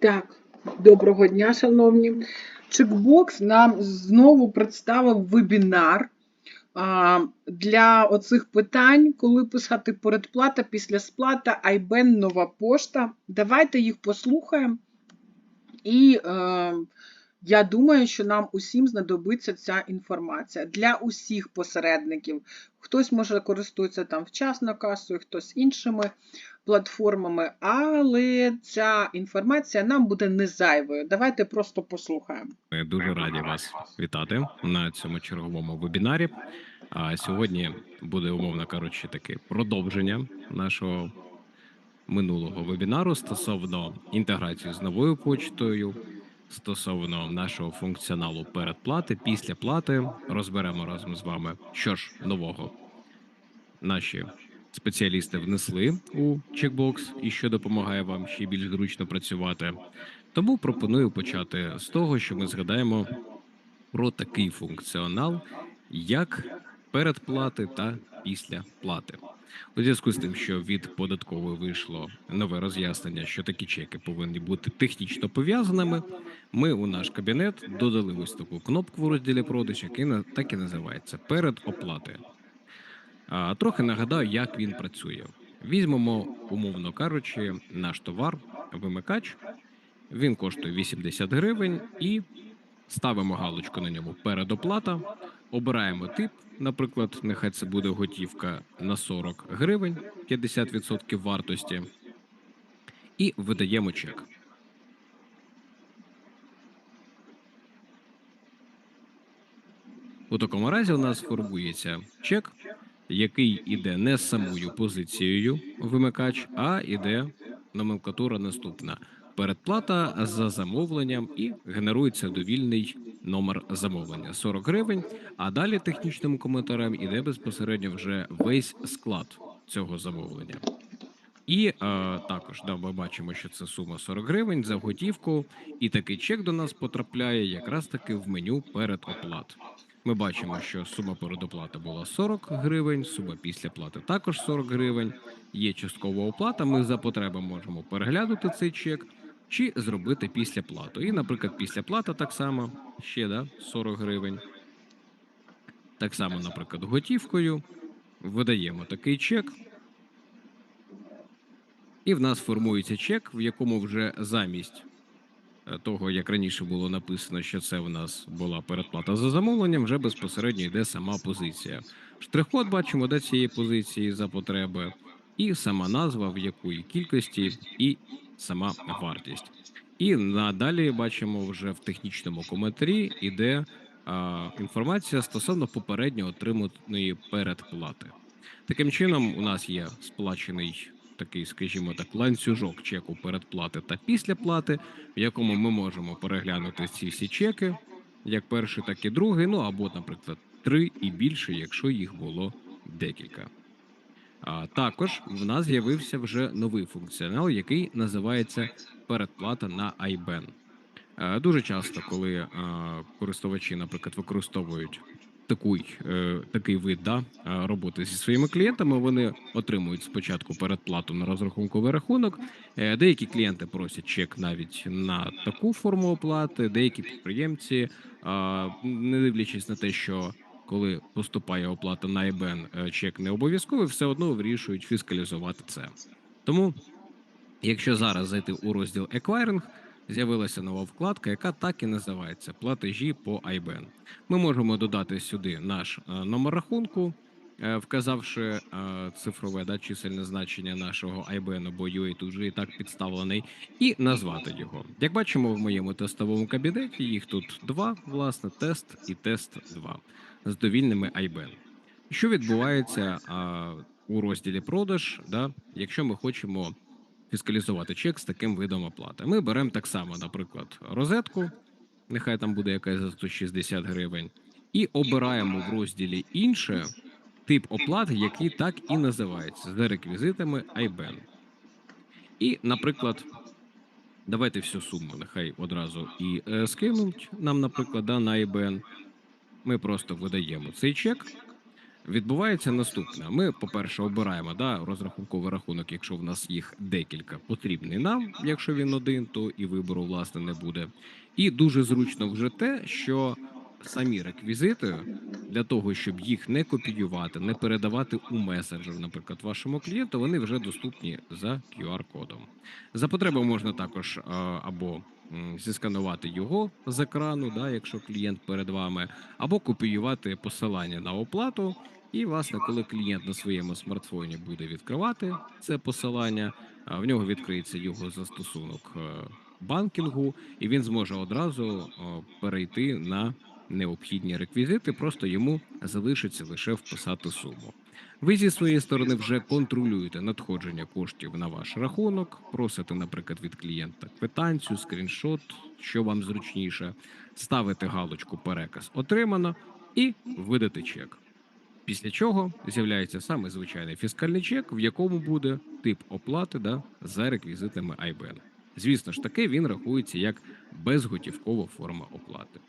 Так, доброго дня, шановні. Чекбокс нам знову представив вебінар для оцих питань, коли писати передплата, після сплата, IBAN, нова пошта. Давайте їх послухаємо. І е, я думаю, що нам усім знадобиться ця інформація для усіх посередників. Хтось може користується там вчасно касою, хтось іншими платформами, але ця інформація нам буде не зайвою. Давайте просто послухаємо. Ми дуже раді вас вітати на цьому черговому вебінарі. А сьогодні буде, умовно кажучи, таке продовження нашого минулого вебінару стосовно інтеграції з новою почтою, стосовно нашого функціоналу передплати, після плати. Розберемо разом з вами, що ж нового наші спеціалісти внесли у чекбокс і що допомагає вам ще більш зручно працювати. Тому пропоную почати з того, що ми згадаємо про такий функціонал, як передплати та після плати. У зв'язку з тим, що від податкової вийшло нове роз'яснення, що такі чеки повинні бути технічно пов'язаними. Ми у наш кабінет додали ось таку кнопку в розділі продаж, який так і називається передоплати. А, трохи нагадаю, як він працює. Візьмемо, умовно кажучи, наш товар, вимикач. Він коштує 80 гривень і ставимо галочку на ньому передоплата. Обираємо тип, наприклад, нехай це буде готівка на 40 гривень, 50% вартості, і видаємо чек. У такому разі у нас формується чек, який іде не самою позицією вимикач, а іде номенклатура наступна. Передплата за замовленням і генерується довільний номер замовлення 40 гривень. А далі технічним коментарем іде безпосередньо вже весь склад цього замовлення. І е, також да, ми бачимо, що це сума 40 гривень за готівку, і такий чек до нас потрапляє якраз таки в меню передоплат. Ми бачимо, що сума передоплати була 40 гривень, сума після плати також 40 гривень. Є часткова оплата. Ми за потреби можемо переглянути цей чек чи зробити після плату. І, наприклад, після плата так само ще да, 40 гривень. Так само, наприклад, готівкою видаємо такий чек. І в нас формується чек, в якому вже замість е, того, як раніше було написано, що це в нас була передплата за замовленням, вже безпосередньо йде сама позиція. Штрих-код бачимо до цієї позиції за потреби, і сама назва, в якої кількості, і сама вартість. І надалі бачимо вже в технічному коментарі іде а, інформація стосовно попередньо отриманої передплати. Таким чином, у нас є сплачений такий, скажімо так, ланцюжок чеку передплати та післяплати, в якому ми можемо переглянути ці всі чеки, як перший, так і другий, ну або, наприклад, три і більше, якщо їх було декілька. А також в нас з'явився вже новий функціонал, який називається передплата на IBAN. Е, Дуже часто, коли е, користувачі, наприклад, використовують такий, е, такий вид да, роботи зі своїми клієнтами, вони отримують спочатку передплату на розрахунковий рахунок. Деякі клієнти просять чек навіть на таку форму оплати, деякі підприємці, не дивлячись на те, що коли поступає оплата на IBAN, е, чек не обов'язковий, все одно вирішують фіскалізувати це. Тому, якщо зараз зайти у розділ Acquiring, з'явилася нова вкладка, яка так і називається платежі по IBAN. Ми можемо додати сюди наш е, номер рахунку, е, вказавши цифрове да, чисельне значення нашого IBAN, бо UA тут вже і так підставлений, і назвати його. Як бачимо в моєму тестовому кабінеті, їх тут два: власне, тест і тест 2 з довільними IBAN. Що відбувається а, у розділі продаж, да, якщо ми хочемо фіскалізувати чек з таким видом оплати? Ми беремо так само, наприклад, розетку, нехай там буде якась за 160 гривень, і обираємо в розділі інше тип оплати, який так і називається за реквізитами IBAN. І, наприклад, давайте всю суму нехай одразу і е, скинуть нам, наприклад, да, на IBAN. Ми просто видаємо цей чек. Відбувається наступне. Ми, по-перше, обираємо да, розрахунковий рахунок, якщо в нас їх декілька, потрібний нам. Якщо він один, то і вибору власне не буде. І дуже зручно вже те, що самі реквізити для того, щоб їх не копіювати, не передавати у месенджер, наприклад, вашому клієнту, вони вже доступні за QR-кодом. За потреби можна також або зісканувати його з екрану, да, якщо клієнт перед вами, або копіювати посилання на оплату. І, власне, коли клієнт на своєму смартфоні буде відкривати це посилання, в нього відкриється його застосунок е, банкінгу, і він зможе одразу перейти на необхідні реквізити. Просто йому залишиться лише вписати суму. Ви зі своєї сторони вже контролюєте надходження коштів на ваш рахунок, просите, наприклад, від клієнта квитанцію, скріншот, що вам зручніше, ставите галочку переказ отримано і видати чек. Після чого з'являється саме звичайний фіскальний чек, в якому буде тип оплати да, за реквізитами IBAN. Звісно ж таки, він рахується як безготівкова форма оплати.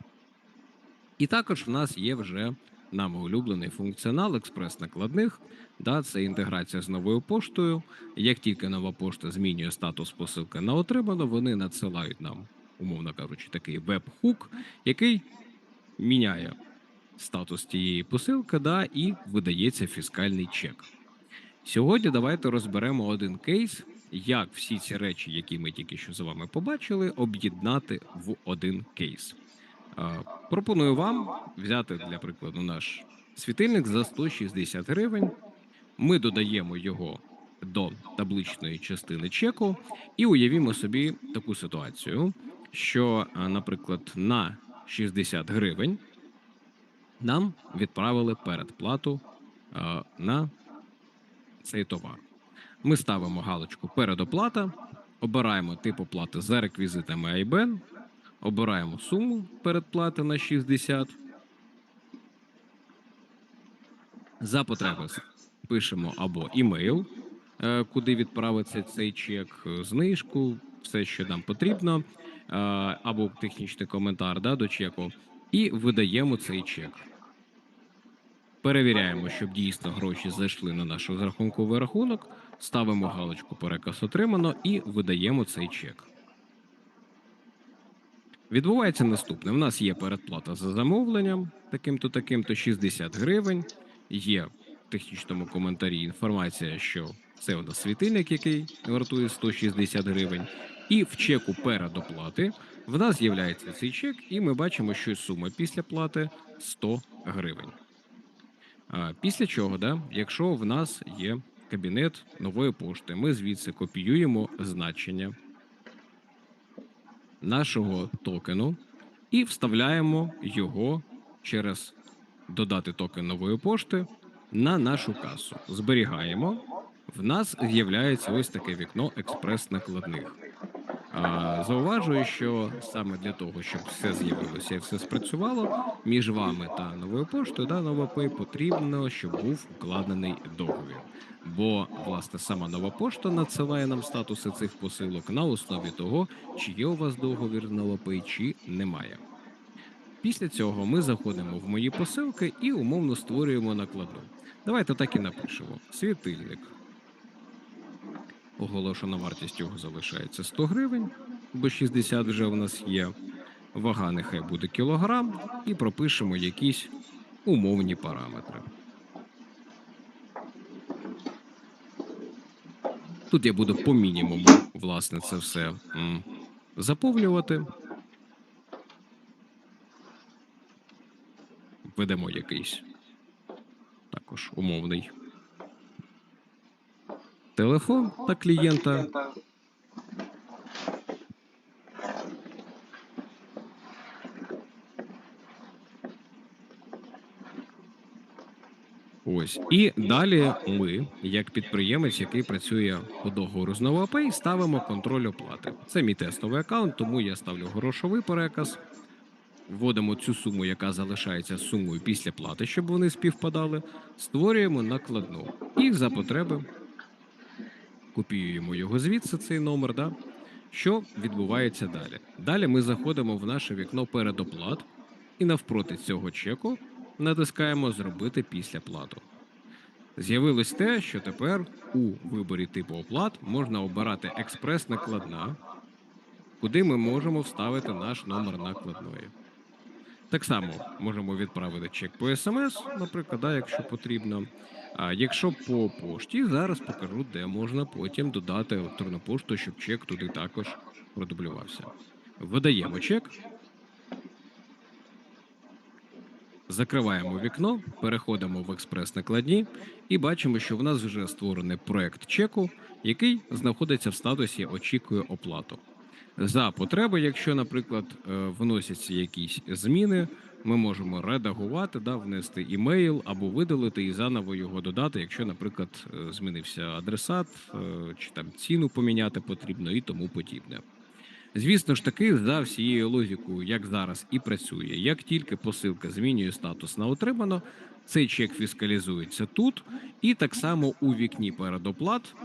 І також в нас є вже нами улюблений функціонал експрес-накладних. Да, це інтеграція з новою поштою. Як тільки нова пошта змінює статус посилки на отримано, вони надсилають нам, умовно кажучи, такий веб-хук, який міняє статус тієї посилки, да, і видається фіскальний чек. Сьогодні давайте розберемо один кейс, як всі ці речі, які ми тільки що з вами побачили, об'єднати в один кейс. Пропоную вам взяти для прикладу наш світильник за 160 гривень. Ми додаємо його до табличної частини чеку і уявімо собі таку ситуацію, що, наприклад, на 60 гривень нам відправили передплату на цей товар. Ми ставимо галочку передоплата, обираємо тип оплати за реквізитами IBAN, обираємо суму передплати на 60. За потреби пишемо або імейл, е, куди відправиться цей чек, е, знижку, все, що нам потрібно, е, або технічний коментар да, до чеку, і видаємо цей чек. Перевіряємо, щоб дійсно гроші зайшли на наш розрахунковий рахунок, ставимо галочку переказ отримано і видаємо цей чек. Відбувається наступне: в нас є передплата за замовленням, таким-то, таким-то 60 гривень. Є в технічному коментарі інформація, що це у нас світильник, який вартує 160 гривень. І в чеку передоплати в нас з'являється цей чек, і ми бачимо, що сума після плати 100 гривень. Після чого, да, якщо в нас є кабінет нової пошти, ми звідси копіюємо значення нашого токену і вставляємо його через додати токен нової пошти на нашу касу. Зберігаємо. В нас з'являється ось таке вікно експрес-накладних. Зауважую, що саме для того, щоб все з'явилося і все спрацювало між вами та новою поштою, да, NovaPay потрібно, щоб був укладений договір. Бо власне сама нова пошта надсилає нам статуси цих посилок на основі того, чи є у вас договір з NovaPay, чи немає. Після цього ми заходимо в мої посилки і умовно створюємо накладну. Давайте так і напишемо: світильник. Оголошена вартість його залишається 100 гривень, бо 60 вже в нас є. Вага нехай буде кілограм, і пропишемо якісь умовні параметри. Тут я буду по мінімуму, власне, це все заповнювати. Ведемо якийсь також умовний телефон та клієнта. Ось і далі ми, як підприємець, який працює по договору з NovaPay, ставимо контроль оплати. Це мій тестовий аккаунт, тому я ставлю грошовий переказ. Вводимо цю суму, яка залишається сумою після плати, щоб вони співпадали. Створюємо накладну і за потреби копіюємо його звідси, цей номер. Да? Що відбувається далі? Далі ми заходимо в наше вікно передоплат, і навпроти цього чеку натискаємо Зробити після плату. З'явилось те, що тепер у виборі типу оплат можна обирати експрес накладна, куди ми можемо вставити наш номер накладної. Так само можемо відправити чек по смс, наприклад, якщо потрібно. А якщо по пошті, зараз покажу, де можна потім додати електронну пошту, щоб чек туди також продублювався. Видаємо чек. Закриваємо вікно, переходимо в експрес-накладні і бачимо, що в нас вже створений проект чеку, який знаходиться в статусі Очікує оплату. За потреби, якщо, наприклад, е, вносяться якісь зміни, ми можемо редагувати, да, внести імейл або видалити і заново його додати, якщо, наприклад, е, змінився адресат е, чи там ціну поміняти потрібно і тому подібне. Звісно ж таки, за всією логікою, як зараз і працює, як тільки посилка змінює статус на отримано, цей чек фіскалізується тут, і так само у вікні передоплат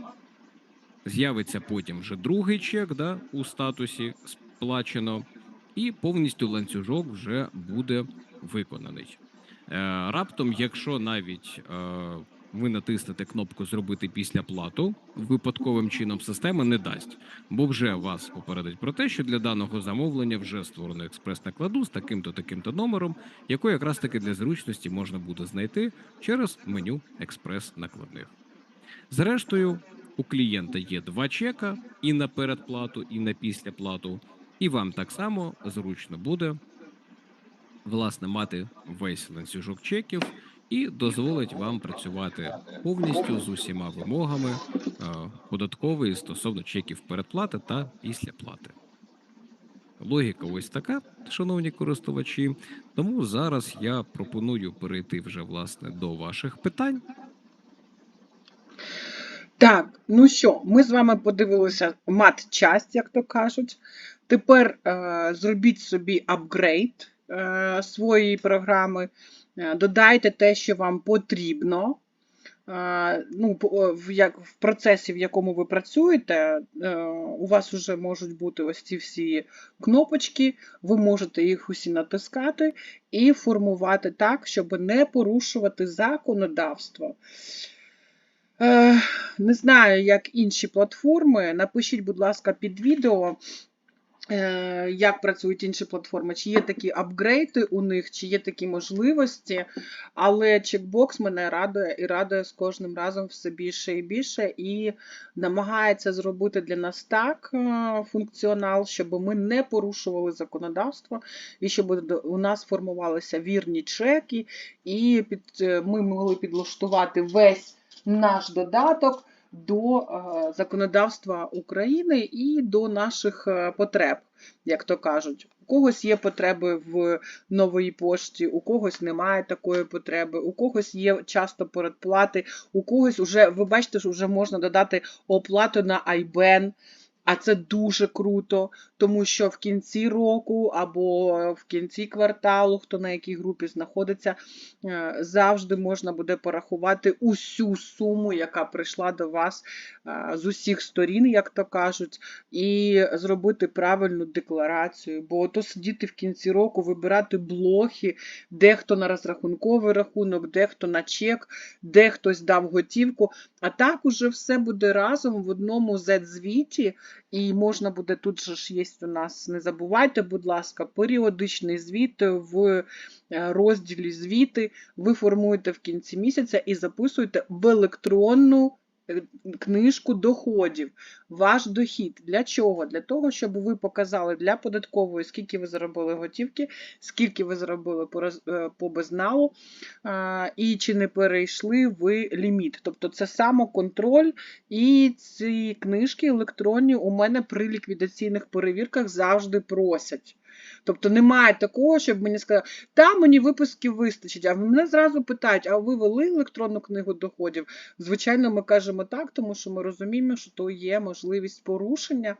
з'явиться потім вже другий чек да, у статусі сплачено, і повністю ланцюжок вже буде виконаний. Е, раптом, якщо навіть е, ви натиснете кнопку Зробити після плату, випадковим чином система не дасть, бо вже вас попередить про те, що для даного замовлення вже створено експрес-накладу з таким-то таким-то номером, яку якраз таки для зручності можна буде знайти через меню експрес-накладних. Зрештою, у клієнта є два чека і на передплату, і на післяплату, і вам так само зручно буде власне мати весь ланцюжок чеків і дозволить вам працювати повністю з усіма вимогами е, податкової стосовно чеків передплати та післяплати. Логіка ось така, шановні користувачі. Тому зараз я пропоную перейти вже власне до ваших питань. Так, ну що, ми з вами подивилися мат-часть, як то кажуть. Тепер е, зробіть собі апгрейд е, своєї програми, додайте те, що вам потрібно. Е, ну, в, як, в процесі, в якому ви працюєте, е, у вас вже можуть бути ось ці всі кнопочки, ви можете їх усі натискати і формувати так, щоб не порушувати законодавство. Е, Не знаю, як інші платформи. Напишіть, будь ласка, під відео, е, як працюють інші платформи, чи є такі апгрейди у них, чи є такі можливості. Але чекбокс мене радує і радує з кожним разом все більше і більше, і намагається зробити для нас так е, функціонал, щоб ми не порушували законодавство, і щоб у нас формувалися вірні чеки, і під, е, ми могли підлаштувати весь наш додаток до е, законодавства України і до наших е, потреб, як то кажуть. У когось є потреби в новій пошті, у когось немає такої потреби, у когось є часто передплати, у когось уже, ви бачите, що вже можна додати оплату на IBAN, а це дуже круто, тому що в кінці року або в кінці кварталу, хто на якій групі знаходиться, е, завжди можна буде порахувати усю суму, яка прийшла до вас е, з усіх сторін, як то кажуть, і зробити правильну декларацію. Бо то сидіти в кінці року, вибирати блохи, де хто на розрахунковий рахунок, де хто на чек, де хтось дав готівку. А так уже все буде разом в одному Z-звіті, і можна буде тут же ж є у нас, не забувайте, будь ласка, періодичний звіт в е, розділі звіти. Ви формуєте в кінці місяця і записуєте в електронну книжку доходів. Ваш дохід. Для чого? Для того, щоб ви показали для податкової, скільки ви заробили готівки, скільки ви заробили по, е, безналу, і чи не перейшли ви ліміт. Тобто це самоконтроль, і ці книжки електронні у мене при ліквідаційних перевірках завжди просять. Тобто немає такого, щоб мені сказали, та мені виписків вистачить. А мене зразу питають, а ви вели електронну книгу доходів? Звичайно, ми кажемо так, тому що ми розуміємо, що то є можливість порушення.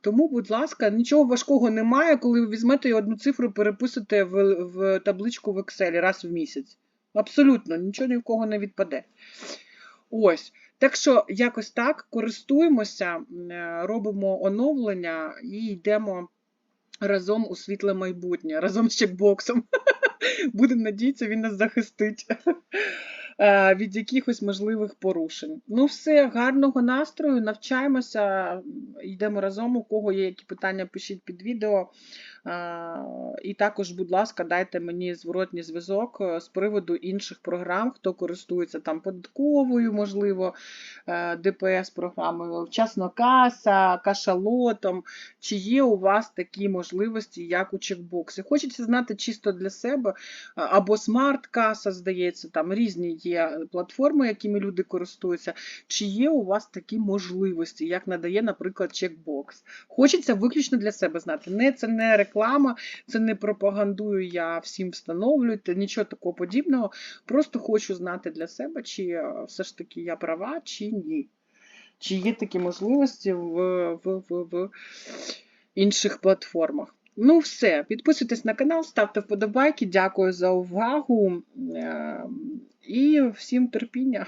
Тому, будь ласка, нічого важкого немає, коли ви візьмете і одну цифру переписуєте в, в табличку в Excel раз в місяць. Абсолютно, нічого ні в кого не відпаде. Ось. Так що якось так користуємося, робимо оновлення і йдемо разом у світле майбутнє, разом з чекбоксом. Будемо надіятися, він нас захистить е, від якихось можливих порушень. Ну, все, гарного настрою, навчаємося, йдемо разом. У кого є які питання, пишіть під відео. Е, І також, будь ласка, дайте мені зворотній зв'язок е, з приводу інших програм, хто користується там податковою, можливо, е, ДПС-програмою, вчасно каса, кашалотом. Чи є у вас такі можливості, як у чекбоксі? Хочеться знати чисто для себе, або смарт-каса, здається, там різні є платформи, якими люди користуються. Чи є у вас такі можливості, як надає, наприклад, чекбокс? Хочеться виключно для себе знати. Не це не реклама, це не пропагандую я всім встановлюйте, нічого такого подібного. Просто хочу знати для себе, чи е, все ж таки я права, чи ні. Чи є такі можливості в, в, в, в інших платформах. Ну, все. Підписуйтесь на канал, ставте вподобайки. Дякую за увагу. Е, І всім терпіння.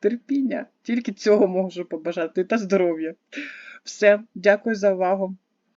Терпіння. Тільки цього можу побажати та здоров'я. Все, дякую за увагу.